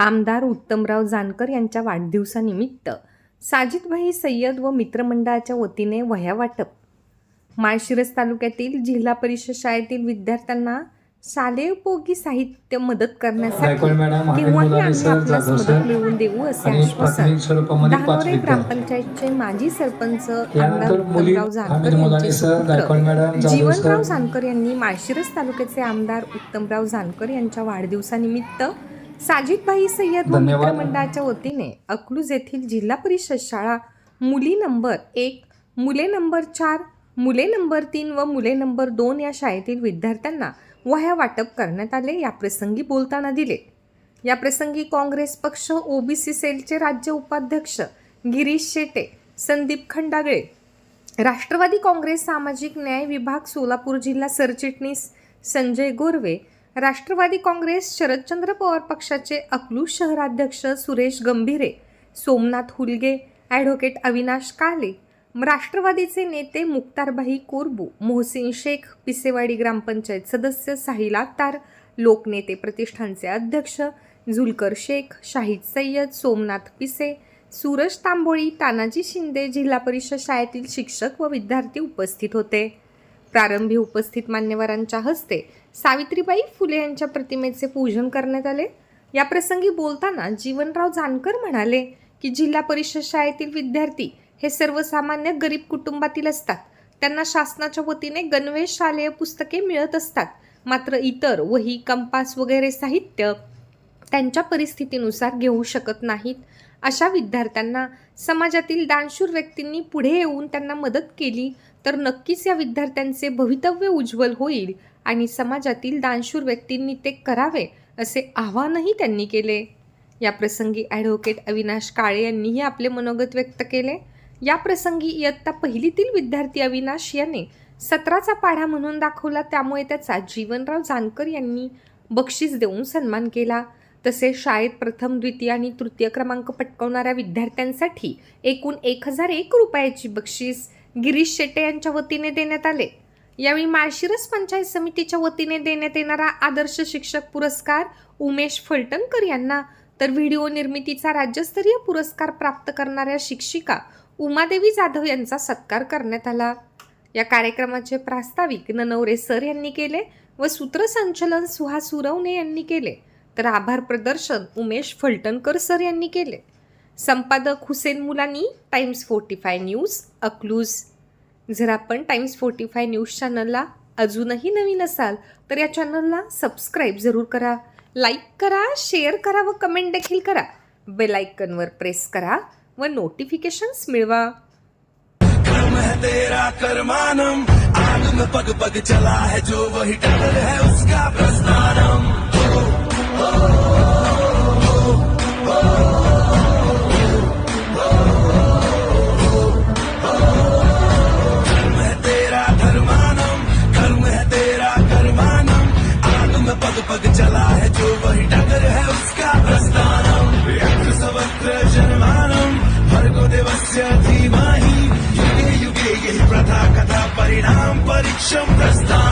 आमदार उत्तमराव जानकर यांच्या वाढदिवसानिमित्त. साजिदभाई सय्यद व मित्रमंडळाच्या वतीने वह्या वाटप माळशिरस तालुक्यातील जिल्हा परिषद शाळेतील विद्यार्थ्यांना शालेयोपयोगी साहित्य मदत करण्यासाठी आम्ही आपणास मदत मिळवून देऊ असे आश्वासन. ग्रामपंचायतचे माजी सरपंच आमदार उत्तमराव जानकर यांचे सुपुत्र जीवनराव जानकर यांनी माळशिरस तालुक्याचे आमदार उत्तमराव जानकर यांच्या वाढदिवसानिमित्त साजिदभाई सय्यद व धन्यवाद. मित्रमंडळाच्या वतीने अकलूज येथील जिल्हा परिषद शाळा मुली नंबर एक मुले नंबर चार मुले नंबर तीन व मुले नंबर दोन या शाळेतील विद्यार्थ्यांना वह्या वाटप करण्यात आले याप्रसंगी बोलताना दिले याप्रसंगी काँग्रेस पक्ष ओबीसी सेलचे राज्य उपाध्यक्ष गिरीश शेटे संदीप खंडागळे राष्ट्रवादी काँग्रेस सामाजिक न्याय विभाग सोलापूर जिल्हा सरचिटणीस संजय गोरवे राष्ट्रवादी काँग्रेस शरदचंद्र पवार पक्षाचे अकलूज शहराध्यक्ष सुरेश गंभीरे सोमनाथ हुलगे ॲडव्होकेट अविनाश काले राष्ट्रवादीचे नेते मुक्तारबाई कोरबू मोहसिन शेख पिसेवाडी ग्रामपंचायत सदस्य साहिल आत्तार लोकनेते प्रतिष्ठानचे अध्यक्ष झुलकर शेख शाहिद सय्यद सोमनाथ पिसे सूरज तांबोळी तानाजी शिंदे जिल्हा परिषद शाळेतील शिक्षक व विद्यार्थी उपस्थित होते. प्रारंभी उपस्थित मान्यवरांच्या हस्ते सावित्रीबाई फुले यांच्या प्रतिमेचे पूजन करण्यात आले. या प्रसंगी बोलताना जीवनराव जानकर म्हणाले की जिल्हा परिषद शाळेतील विद्यार्थी हे सर्वसामान्य गरीब कुटुंबातील असतात. त्यांना शासनाच्या वतीने गणवेश शालेय पुस्तके मिळत असतात. मात्र इतर वही कंपास वगैरे साहित्य त्यांच्या परिस्थितीनुसार घेऊ शकत नाहीत. अशा विद्यार्थ्यांना समाजातील दानशूर व्यक्तींनी पुढे येऊन त्यांना मदत केली. तर नक्कीच या विद्यार्थ्यांचे भवितव्य उज्ज्वल होईल आणि समाजातील दानशूर व्यक्तींनी ते करावे असे आवाहनही त्यांनी केले. या प्रसंगी ॲडव्होकेट अविनाश काळे यांनीही आपले मनोगत व्यक्त केले. या प्रसंगी इयत्ता पहिलीतील विद्यार्थी अविनाश याने सतराचा पाढा म्हणून दाखवला. त्यामुळे त्याचा जीवनराव जानकर यांनी बक्षीस देऊन सन्मान केला. तसेच शाळेत प्रथम द्वितीय आणि तृतीय क्रमांक पटकवणाऱ्या विद्यार्थ्यांसाठी एकूण एक हजार एक रुपयाची बक्षीस गिरीश शेट्टे यांच्या वतीने देण्यात आले. यावेळी माळशिरस पंचायत समितीच्या वतीने देण्यात येणारा आदर्श शिक्षक पुरस्कार उमेश फलटणकर यांना. तर व्हिडिओ निर्मितीचा राज्यस्तरीय पुरस्कार प्राप्त करणाऱ्या शिक्षिका उमादेवी जाधव यांचा सत्कार करण्यात आला. या कार्यक्रमाचे प्रास्ताविक ननवरे सर यांनी केले व सूत्रसंचलन सुहास सुरवणे यांनी केले. तर आभार प्रदर्शन उमेश फलटणकर सर यांनी केले. संपादक Hussain Mulani times forty five news Akluj. जर आपण टाइम्स फोर्टी फाय न्यूज चॅनलला अजूनही नवीन असाल तर या चॅनलला सबस्क्राईब जरूर करा. लाईक करा शेअर करा व कमेंट देखील करा. बेल आयकनवर प्रेस करा व नोटिफिकेशन्स मिळवा. कर्म तेरा आग में पग पग चला है जो वही है उसका प्रस्थानम. हो, हो, हो. Shameless.